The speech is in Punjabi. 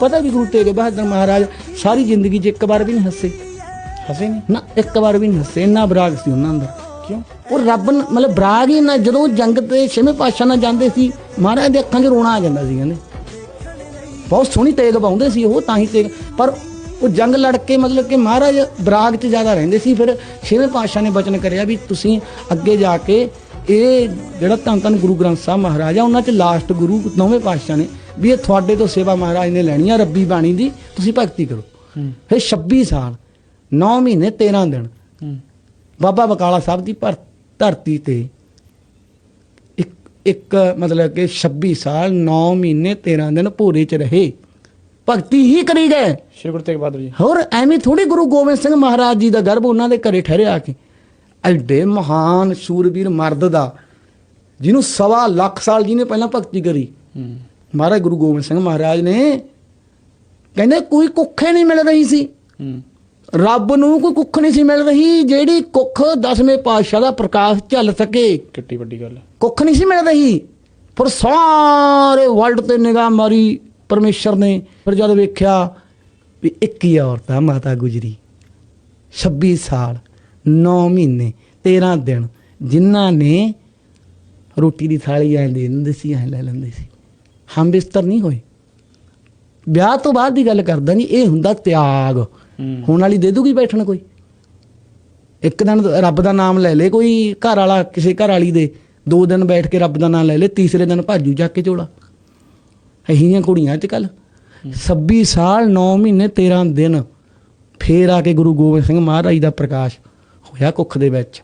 ਪਤਾ ਵੀ ਗੁਰੂ ਤੇਗ ਬਹਾਦਰ ਮਹਾਰਾਜ ਸਾਰੀ ਜ਼ਿੰਦਗੀ 'ਚ ਇੱਕ ਵਾਰ ਵੀ ਨਹੀਂ ਹੱਸੇ। ਹਸੇ ਨਹੀਂ? ਨਾ ਇੱਕ ਵਾਰ ਵੀ ਨਹੀਂ ਹੱਸੇ। ਇੰਨਾ ਬਰਾਗ ਸੀ ਉਹਨਾਂ ਅੰਦਰ। ਕਿਉਂ? ਉਹ ਰੱਬ ਨ- ਮਤਲਬ ਬਰਾਗ ਹੀ ਨਾ ਜਦੋਂ ਜੰਗ ਤੇ ਛੇਵੇਂ ਪਾਤਸ਼ਾਹ ਨਾਲ ਜਾਂਦੇ ਸੀ ਮਹਾਰਾਜ ਦੇ ਅੱਖਾਂ 'ਚ ਰੋਣਾ ਆ ਜਾਂਦਾ ਸੀ ਕਹਿੰਦੇ। ਬਹੁਤ ਸੋਹਣੀ ਤੇਗ ਪਾਉਂਦੇ ਸੀ ਉਹ ਤਾਂ ਹੀ ਤੇਗ ਪਰ ਉਹ ਜੰਗ ਲੜ ਕੇ ਮਤਲਬ ਕਿ ਮਹਾਰਾਜ ਬਰਾਗ 'ਚ ਜ਼ਿਆਦਾ ਰਹਿੰਦੇ ਸੀ। ਫਿਰ ਛੇਵੇਂ ਪਾਤਸ਼ਾਹ ਨੇ ਬਚਨ ਕਰਿਆ ਵੀ ਤੁਸੀਂ ਅੱਗੇ ਜਾ ਕੇ ਇਹ ਜਿਹੜਾ ਧੰਨ ਧੰਨ ਗੁਰੂ ਗ੍ਰੰਥ ਸਾਹਿਬ ਮਹਾਰਾਜ ਆ ਉਹਨਾਂ 'ਚ ਲਾਸਟ ਗੁਰੂ ਨੌਵੇਂ ਪਾਤਸ਼ਾਹ ਨੇ ਵੀ ਇਹ ਤੁਹਾਡੇ ਤੋਂ ਸੇਵਾ ਮਹਾਰਾਜ ਨੇ ਲੈਣੀ ਆ ਰੱਬੀ ਬਾਣੀ ਦੀ ਤੁਸੀਂ ਭਗਤੀ ਕਰੋ। ਫਿਰ 26 ਸਾਲ 9 ਮਹੀਨੇ 13 ਦਿਨ। ਬਾਬਾ ਬਕਾਲਾ ਸਾਹਿਬ ਦੀ ਧਰਤੀ ਤੇ ਇੱਕ ਇੱਕ ਮਤਲਬ ਕਿ 26 ਸਾਲ 9 ਮਹੀਨੇ 13 ਦਿਨ ਭੋਰੇ ਚ ਰਹੇ। ਭਗਤੀ ਹੀ ਕਰੀ ਗਏ। ਸ਼੍ਰੀ ਗੁਰੂ ਤੇਗ ਬਹਾਦਰ ਜੀ। ਹੋਰ ਐਵੇਂ ਥੋੜੀ ਗੁਰੂ ਗੋਬਿੰਦ ਸਿੰਘ ਮਹਾਰਾਜ ਜੀ ਦਾ ਗਰਭ ਉਹਨਾਂ ਦੇ ਘਰੇ ਠਹਿਰਿਆ ਕੇ ਐਡੇ ਮਹਾਨ ਸ਼ੂਰਵੀਰ ਮਰਦ ਦਾ ਜਿਹਨੂੰ ਸਵਾ ਲੱਖ ਸਾਲ ਜਿਹਨੇ ਪਹਿਲਾਂ ਭਗਤੀ ਕਰੀ। ਹੂੰ। ਮਹਾਰਾਜ ਗੁਰੂ ਗੋਬਿੰਦ ਸਿੰਘ ਮਹਾਰਾਜ ਨੇ ਕਹਿੰਦੇ ਕੋਈ ਕੁੱਖੇ ਨਹੀਂ ਮਿਲ ਰਹੀ ਸੀ। ਰੱਬ ਨੂੰ ਕੋਈ ਕੁੱਖ ਨਹੀਂ ਸੀ ਮਿਲ ਰਹੀ ਜਿਹੜੀ ਕੁੱਖ ਦਸਵੇਂ ਪਾਤਸ਼ਾਹ ਦਾ ਪ੍ਰਕਾਸ਼ ਝੱਲ ਸਕੇ। ਕਿੱਡੀ ਵੱਡੀ ਗੱਲ ਕੁੱਖ ਨਹੀਂ ਸੀ ਮਿਲ ਰਹੀ। ਪਰ ਸਾਰੇ ਵਰਲਡ ਤੇ ਨਿਗਾਹ ਮਾਰੀ ਪਰਮੇਸ਼ਰ ਨੇ। ਫਿਰ ਜਦ ਵੇਖਿਆ ਵੀ ਇੱਕ ਹੀ ਔਰਤ ਆ ਮਾਤਾ ਗੁਜਰੀ 26 ਸਾਲ 9 ਮਹੀਨੇ 13 ਦਿਨ ਜਿਨ੍ਹਾਂ ਨੇ ਰੋਟੀ ਦੀ ਥਾਲੀ ਐਂ ਦੇ ਦਿੰਦੇ ਸੀ ਐਂ ਲੈ ਲੈਂਦੇ ਸੀ। ਹਮ ਬਿਸਤਰ ਨਹੀਂ ਹੋਏ। ਵਿਆਹ ਤੋਂ ਬਾਅਦ ਦੀ ਗੱਲ ਕਰਦਾ ਨਹੀਂ ਇਹ ਹੁੰਦਾ ਤਿਆਗ। ਹੁਣ ਵਾਲੀ ਦੇ ਦੂਗੀ ਬੈਠਣ ਕੋਈ? ਇੱਕ ਦਿਨ ਰੱਬ ਦਾ ਨਾਮ ਲੈ ਲੇ ਕੋਈ ਘਰ ਵਾਲਾ ਕਿਸੇ ਘਰ ਵਾਲੀ ਦੇ ਦੋ ਦਿਨ ਬੈਠ ਕੇ ਰੱਬ ਦਾ ਨਾਮ ਲੈ ਲੇ ਤੀਸਰੇ ਦਿਨ ਭਾਜੂ ਚੱਕ ਕੇ ਝੋਲਾ ਅਹੀਆਂ ਕੁੜੀਆਂ ਅੱਜ ਕੱਲ 26 ਸਾਲ 9 ਮਹੀਨੇ 13 ਦਿਨ ਫੇਰ ਆ ਕੇ ਗੁਰੂ ਗੋਬਿੰਦ ਸਿੰਘ ਮਹਾਰਾਜ ਦਾ ਪ੍ਰਕਾਸ਼ ਹੋਇਆ ਕੁੱਖ ਦੇ ਵਿੱਚ।